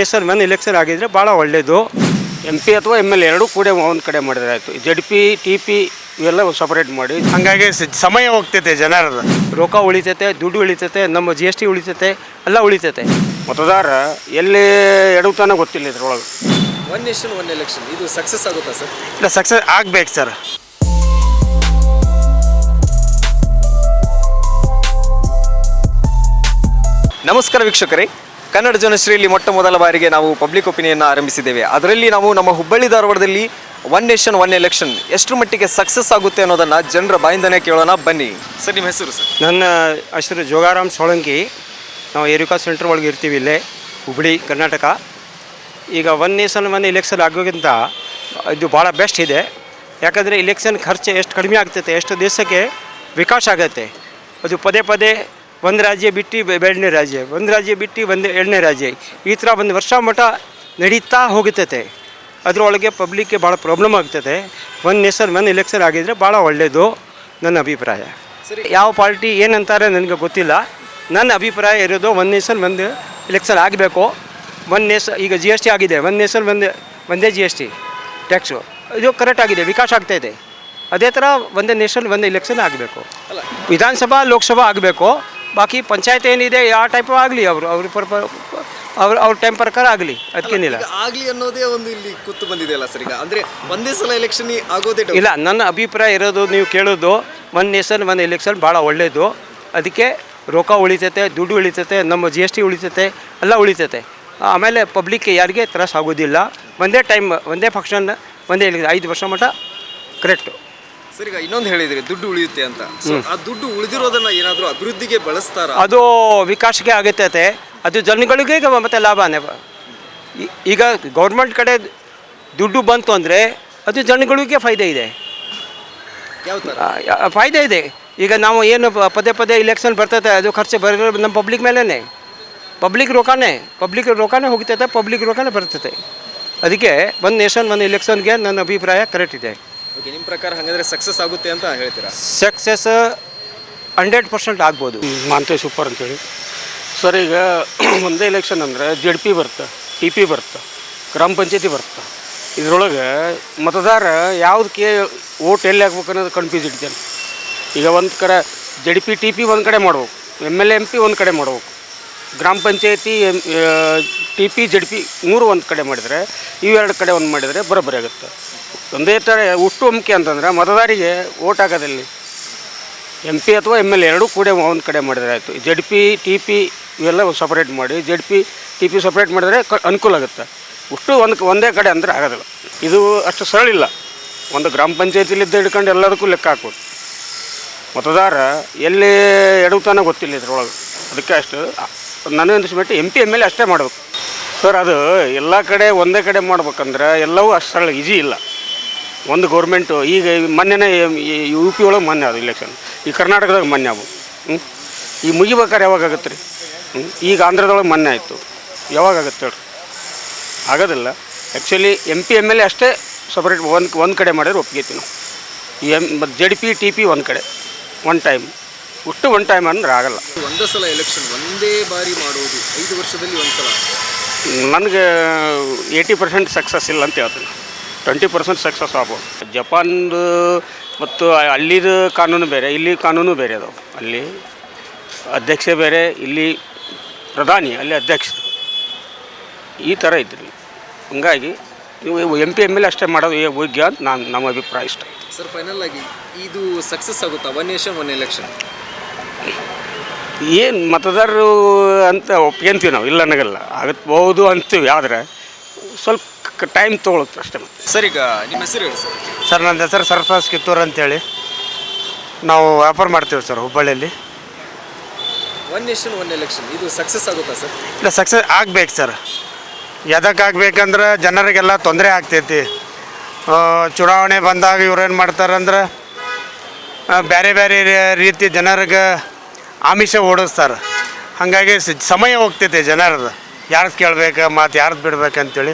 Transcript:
Nation ಮೇಲೆ election ಆಗಿದ್ರೆ ಭಾಳ ಒಳ್ಳೆಯದು ಎಂ ಪಿ ಅಥವಾ ಎಂ ಎಲ್ ಎರಡೂ ಕೂಡ ಒಂದು ಕಡೆ ಮಾಡಿದ್ರೆ ಆಯಿತು ಜಡ್ ಪಿ ಟಿ ಪಿ ಇವೆಲ್ಲ ಸಪರೇಟ್ ಮಾಡಿ. ಹಂಗಾಗಿ ಸ- ಸಮಯ ಹೋಗ್ತೈತೆ ಜನರದ. ರೊಕ್ಕ ಉಳಿತೈತೆ ದುಡ್ಡು ಉಳಿತೈತೆ ನಮ್ಮ ಜಿ ಎಸ್ ಟಿ ಉಳಿತೈತೆ ಎಲ್ಲ ಉಳಿತೈತೆ. ಮತದಾರ ಎಲ್ಲಿ ಎಡವುತ್ತಾನ ಗೊತ್ತಿಲ್ಲ ಇದ್ರೊಳಗೆ. ಒನ್ ನೇಷನ್ ಒನ್ ಎಲೆಕ್ಷನ್ ಇದು ಸಕ್ಸಸ್ ಆಗುತ್ತಾ ಸರ್? ಇಲ್ಲ ಸಕ್ಸಸ್ ಆಗ್ಬೇಕು ಸರ್. ನಮಸ್ಕಾರ ವೀಕ್ಷಕರೇ. ಕನ್ನಡ ಜನಶ್ರೀಯಲ್ಲಿ ಮೊಟ್ಟ ಮೊದಲ ಬಾರಿಗೆ ನಾವು ಪಬ್ಲಿಕ್ ಒಪಿನಿಯನ್ ಆರಂಭಿಸಿದ್ದೇವೆ. ಅದರಲ್ಲಿ ನಾವು ನಮ್ಮ ಹುಬ್ಬಳ್ಳಿ ಧಾರವಾಡದಲ್ಲಿ ಒನ್ ನೇಷನ್ ಒನ್ ಎಲೆಕ್ಷನ್ ಎಷ್ಟು ಮಟ್ಟಿಗೆ ಸಕ್ಸಸ್ ಆಗುತ್ತೆ ಅನ್ನೋದನ್ನು ಜನರ ಬಾಯಿಂದನೇ ಕೇಳೋಣ. ಬನ್ನಿ. ಸರ್, ನಿಮ್ಮ ಹೆಸರು ಸರ್? ನನ್ನ ಹೆಸರು ಜೋಗಾರಾಮ್ ಸೋಳಂಕಿ. ನಾವು ಏರಿಕಾ ಸೆಂಟ್ರ್ ಒಳಗೆ ಇರ್ತೀವಿ ಇಲ್ಲೇ, ಹುಬ್ಬಳ್ಳಿ, ಕರ್ನಾಟಕ. ಈಗ ಒನ್ ನೇಷನ್ ಒನ್ ಎಲೆಕ್ಷನ್ ಆಗೋಕ್ಕಿಂತ ಇದು ಭಾಳ ಬೆಸ್ಟ್ ಇದೆ. ಯಾಕಂದರೆ ಇಲೆಕ್ಷನ್ ಖರ್ಚು ಎಷ್ಟು ಕಡಿಮೆ ಆಗ್ತೈತೆ, ಎಷ್ಟು ದೇಶಕ್ಕೆ ವಿಕಾಸ ಆಗತ್ತೆ. ಅದು ಪದೇ ಪದೇ ಒಂದು ರಾಜ್ಯ ಬಿಟ್ಟು ಎರಡನೇ ರಾಜ್ಯ. ಒಂದು ರಾಜ್ಯ ಬಿಟ್ಟು ಒಂದು ಎರಡನೇ ರಾಜ್ಯ. ಈ ಥರ ಒಂದು ವರ್ಷ ಮಟ್ಟ ನಡೀತಾ ಹೋಗುತ್ತೈತೆ ಅದರೊಳಗೆ ಪಬ್ಲಿಕ್ಗೆ ಭಾಳ ಪ್ರಾಬ್ಲಮ್ ಆಗ್ತದೆ ಒಂದು ನೇಷನ್ ಒಂದು ಎಲೆಕ್ಷನ್ ಆಗಿದರೆ ಭಾಳ ಒಳ್ಳೆಯದು ನನ್ನ ಅಭಿಪ್ರಾಯ. ಸರಿ. ಯಾವ ಪಾರ್ಟಿ ಏನಂತಾರೆ ನನಗೆ ಗೊತ್ತಿಲ್ಲ. ನನ್ನ ಅಭಿಪ್ರಾಯ ಇರೋದು ಒಂದು ನೇಷನ್ ಒಂದು ಎಲೆಕ್ಷನ್ ಆಗಬೇಕು. ಒಂದು ನೇಷ ಈಗ ಜಿ ಎಸ್ ಟಿ ಆಗಿದೆ. ಒಂದು ನೇಷನ್ ಒಂದು ಒಂದೇ ಜಿ ಎಸ್ ಟಿ ಟ್ಯಾಕ್ಸು ಇದು ಕರೆಕ್ಟ್ ಆಗಿದೆ. ವಿಕಾಸ ಆಗ್ತಾ ಇದೆ. ಅದೇ ಥರ ಒಂದೇ ನೇಷನ್ ಒಂದು ಎಲೆಕ್ಷನ್ ಆಗಬೇಕು. ವಿಧಾನಸಭಾ ಲೋಕಸಭಾ ಆಗಬೇಕು. ಬಾಕಿ ಪಂಚಾಯತ್ ಏನಿದೆ ಯಾವ ಟೈಪ್ ಆಗಲಿ ಅವರು ಅವ್ರ ಪರ ಅವ್ರ ಅವ್ರ ಟೈಮ್ ಪ್ರಕಾರ ಆಗಲಿ ಅದಕ್ಕೇನಿಲ್ಲ ಆಗಲಿ ಅನ್ನೋದೇ ಒಂದು ಇಲ್ಲಿ ಕೂತು ಬಂದಿದೆಯಲ್ಲ ಸರ್ ಈಗ? ಅಂದರೆ ಒಂದೇ ಸಲ ಎಲೆಕ್ಷನ್ ಆಗೋದೇ. ಇಲ್ಲ ನನ್ನ ಅಭಿಪ್ರಾಯ ಇರೋದು ನೀವು ಕೇಳೋದು ಒನ್ ನೇಷನ್ ಒನ್ ಎಲೆಕ್ಷನ್ ಭಾಳ ಒಳ್ಳೆಯದು ಅದಕ್ಕೆ ರೊಕ್ಕ ಉಳಿತೈತೆ ದುಡ್ಡು ಉಳಿತೈತೆ ನಮ್ಮ ಜಿ ಎಸ್ ಟಿ ಉಳಿತೈತೆ ಎಲ್ಲ ಉಳಿತೈತೆ. ಆಮೇಲೆ ಪಬ್ಲಿಕ್ಗೆ ಯಾರಿಗೆ ತ್ರಾಸ ಆಗೋದಿಲ್ಲ. ಒಂದೇ ಟೈಮ್ ಒಂದೇ ಫಂಕ್ಷನ್ ಒಂದೇ ಐದು ವರ್ಷ ಮಟ್ಟ ಕರೆಕ್ಟು ಸರ್ ಈಗ ಇನ್ನೊಂದು ಹೇಳಿದ್ರಿ ದುಡ್ಡು ಉಳಿಯುತ್ತೆ ಅಂತ. So, ಆ ದುಡ್ಡು ಉಳಿದಿರೋದನ್ನ ಏನಾದರೂ ಅಭಿವೃದ್ಧಿಗೆ ಬಳಸ್ತಾರ? ಅದು ವಿಕಾಸಕ್ಕೆ ಆಗುತ್ತೆ ಅದು ಜನಗಳಿಗೆ ಮತ್ತೆ ಲಾಭನೇ. ಈ- ಈಗ ಗೌರ್ಮೆಂಟ್ ಕಡೆ ದುಡ್ಡು ಬಂತು ಅಂದರೆ ಅದು ಜನಗಳಿಗೆ ಫಾಯ್ದೆ ಇದೆ. ಯಾವ ತರ? ಆ, ಯಾ- ಫಾಯ್ದೆ ಇದೆ. ಈಗ ನಾವು ಏನು ಪ- ಪದೇ ಪದೇ ಇಲೆಕ್ಷನ್ ಬರ್ತೈತೆ ಅದು ಖರ್ಚು ಬರೋ ನಮ್ಮ ಪಬ್ಲಿಕ್ ಮೇಲೇ ಪಬ್ಲಿಕ್ ರೊಕ್ಕನೇ ಪಬ್ಲಿಕ್ ರೊಕ್ಕನೇ ಹೋಗ್ತೈತೆ ಪಬ್ಲಿಕ್ ರೊಕ್ಕನೇ ಬರ್ತೈತೆ. ಅದಕ್ಕೆ ಒಂದು ನೇಷನ್ ಒಂದು ಇಲೆಕ್ಷನ್ಗೆ ನನ್ನ ಅಭಿಪ್ರಾಯ ಕರೆಕ್ಟ್ ಇದೆ. ಓಕೆ ನಿಮ್ಮ ಪ್ರಕಾರ ಹಾಗಾದ್ರೆ ಸಕ್ಸಸ್ ಆಗುತ್ತೆ ಅಂತ ಹೇಳ್ತೀರಾ? ಸಕ್ಸಸ್ ಹಂಡ್ರೆಡ್ ಪರ್ಸೆಂಟ್ ಆಗ್ಬೋದು. ಮಾಂತೆ ಸೂಪರ್ ಅಂತೇಳಿ ಸರ್ ಈಗ ಒಂದೇ ಎಲೆಕ್ಷನ್ ಅಂದರೆ ಜೆಡ್ ಪಿ ಬರುತ್ತೆ ಟಿ ಪಿ ಬರುತ್ತೆ ಗ್ರಾಮ ಪಂಚಾಯತಿ ಬರುತ್ತೆ. ಇದರೊಳಗೆ ಮತದಾರ ಯಾವುದಕ್ಕೆ ಓಟ್ ಎಲ್ಲಿ ಆಗ್ಬೇಕು ಅನ್ನೋದು ಕನ್ಫ್ಯೂಸ್ ಇಡ್ತೇನೆ. ಈಗ ಒಂದು ಕಡೆ ಜೆಡ್ ಪಿ ಟಿ ಪಿ ಒಂದು ಕಡೆ ಮಾಡ್ಬೇಕು ಎಂ ಎಲ್ ಎಂ ಪಿ ಒಂದು ಕಡೆ ಮಾಡ್ಬೇಕು. ಗ್ರಾಮ ಪಂಚಾಯತಿ M T P Z P ಮೂರು ಒಂದು ಕಡೆ ಮಾಡಿದರೆ ಇವೆರಡು ಕಡೆ ಒಂದು ಮಾಡಿದರೆ ಬರೋಬ್ಬರಿ ಆಗುತ್ತೆ. ಒಂದೇ ಥರ ಹುಟ್ಟು ಅಂಕೆ ಅಂತಂದ್ರೆ ಮತದಾರಿಗೆ ಓಟ್ ಹಾಕೋದಲ್ಲಿ ಎಂ ಪಿ ಅಥವಾ ಎಂ ಎಲ್ ಎರಡೂ ಕೂಡ ಒಂದು ಕಡೆ ಮಾಡಿದರೆ ಆಯಿತು. ಜಡ್ ಪಿ, ಟಿ ಪಿ ಇವೆಲ್ಲ ಸಪ್ರೇಟ್ ಮಾಡಿ, Z P, T P separate ಮಾಡಿದರೆ ಕ ಅನುಕೂಲ ಆಗುತ್ತೆ. ಅಷ್ಟು ಒಂದು ಒಂದೇ ಕಡೆ ಅಂದರೆ ಆಗೋದಿಲ್ಲ. ಇದು ಅಷ್ಟು ಸರಳ ಇಲ್ಲ. ಒಂದು ಗ್ರಾಮ ಪಂಚಾಯತಿಲಿದ್ದ ಹಿಡ್ಕೊಂಡು ಎಲ್ಲದಕ್ಕೂ ಲೆಕ್ಕ ಹಾಕ್ಬೋದು. ಮತದಾರ ಎಲ್ಲಿ ಎಡವುತ್ತಾನ ಗೊತ್ತಿಲ್ಲ ಇದ್ರೊಳಗೆ. ಅದಕ್ಕೆ ಅಷ್ಟು ನನಗೆ ಅನಿಸ್ಬಿಟ್ಟು M P, M L A ಅಷ್ಟೇ ಮಾಡಬೇಕು. ಸರ್, ಅದು ಎಲ್ಲ ಕಡೆ ಒಂದೇ ಕಡೆ ಮಾಡ್ಬೇಕಂದ್ರೆ ಎಲ್ಲವೂ ಅಷ್ಟು ಸರಳ ಈಜಿ ಇಲ್ಲ. ಒಂದು ಗೌರ್ಮೆಂಟು ಈಗ ಮೊನ್ನೆನೇ ಯು ಪಿ ಒಳಗೆ ಮೊನ್ನೆ ಅದು ಇಲೆಕ್ಷನ್ ಈ ಕರ್ನಾಟಕದಾಗ ಮೊನ್ನೆ ಅವು ಹ್ಞೂ ಈಗ ಮುಗಿಬೇಕಾರೆ ಯಾವಾಗ ಆಗುತ್ತೆ ರೀ? ಹ್ಞೂ ಈಗ ಆಂಧ್ರದೊಳಗೆ ಮೊನ್ನೆ ಆಯಿತು. ಯಾವಾಗ ಆಗುತ್ತೆ ಹೇಳ್ರಿ? ಆಗೋದಿಲ್ಲ. Actually M P M L A ಅಷ್ಟೇ ಸಪ್ರೇಟ್ ಒಂದು ಒಂದು ಕಡೆ ಮಾಡಿದ್ರೆ ಒಪ್ಪಿಗೆತಿ ನಾವು. ಎಂ ಮತ್ತು ಜೆಡ್ ಪಿ ಟಿ ಪಿ ಒಂದು ಕಡೆ. ಒನ್ ಟೈಮ್ ಅಷ್ಟು ಒನ್ ಟೈಮ್ ಅಂದ್ರೆ ಆಗಲ್ಲ. ಒಂದೇ ಸಲ ಎಲೆಕ್ಷನ್ ಒಂದೇ ಬಾರಿ ಮಾಡೋದು ಐದು ವರ್ಷದಲ್ಲಿ ಒಂದು ಸಲ ನನಗೆ ಏಯ್ಟಿ ಪರ್ಸೆಂಟ್ ಸಕ್ಸಸ್ ಇಲ್ಲ ಅಂತ ಹೇಳ್ತೀನಿ. ಟ್ವೆಂಟಿ ಪರ್ಸೆಂಟ್ ಸಕ್ಸಸ್ ಆಗ್ಬೋದು. ಜಪಾನ್ದು ಮತ್ತು ಅಲ್ಲಿದು ಕಾನೂನು ಬೇರೆ ಇಲ್ಲಿ ಕಾನೂನು ಬೇರೆ ಅದಾವೆ ಅಲ್ಲಿ ಅಧ್ಯಕ್ಷ ಬೇರೆ ಇಲ್ಲಿ ಪ್ರಧಾನಿ ಅಲ್ಲಿ ಅಧ್ಯಕ್ಷ ಈ ಥರ ಇದ್ರಿ. ಹಂಗಾಗಿ ನೀವು ಎಂ ಪಿ ಎಂ ಎಲ್ ಅಷ್ಟೇ ಮಾಡೋದು ಹೋಗ್ಯ ಅಂತ ನಾನು ನಮ್ಮ ಅಭಿಪ್ರಾಯ ಇಷ್ಟ. ಸರ್ ಫೈನಲ್ ಆಗಿ ಇದು ಸಕ್ಸಸ್ ಆಗುತ್ತಾ? ಒನ್ ನೇಷನ್ ಒನ್ ಎಲೆಕ್ಷನ್ ಏನು ಮತದಾರರು ಅಂತ ಒಪ್ಕೊಂತೀವಿ ನಾವು? ಇಲ್ಲ ಅನ್ನಗಲ್ಲ ಆಗಬಹುದು ಅಂತೀವಿ. ಆದರೆ ಸ್ವಲ್ಪ ಟೈಮ್ ತೊಗೊಳುತ್ತೆ ಅಷ್ಟೇ ಮತ್ತೆ. ಸರ್ ಈಗ ನಿಮ್ಮ ಹೆಸರು ಹೇಳಿ ಸರ್. ಸರ್ ನನ್ನ ಹೆಸರು ಸರ್ಫರಾಜ್ ಕಿತ್ತೂರ್ ಅಂತೇಳಿ. ನಾವು ವ್ಯಾಪಾರ ಮಾಡ್ತೀವಿ ಸರ್ ಹುಬ್ಬಳ್ಳಿಯಲ್ಲಿ. ಒನ್ ನೇಷನ್ ಒನ್ ಎಲೆಕ್ಷನ್ ಇದು ಸಕ್ಸಸ್ ಆಗುತ್ತಾ ಸರ್? ಇಲ್ಲ ಸಕ್ಸಸ್ ಆಗ್ಬೇಕು ಸರ್. ಎದಕ್ಕೆ ಆಗ್ಬೇಕಂದ್ರೆ ಜನರಿಗೆಲ್ಲ ತೊಂದರೆ ಆಗ್ತೈತಿ. ಆ, ಚುನಾವಣೆ ಬಂದಾಗ ಇವ್ರೇನು ಏನು ಮಾಡ್ತಾರಂದ್ರೆ ಆ, ಬೇರೆ ಬೇರೆ ರೀ- ರೀತಿ ಜನರಿಗೆ ಆಮಿಷ ಓಡಿಸ್ತಾರೆ. ಹಾಗಾಗಿ ಸ- ಸಮಯ ಹೋಗ್ತೈತಿ ಜನರದು. ಯಾರ್ದು ಕೇಳ್ಬೇಕು ಮತ್ತು ಯಾರ್ದು ಬಿಡ್ಬೇಕಂತೇಳಿ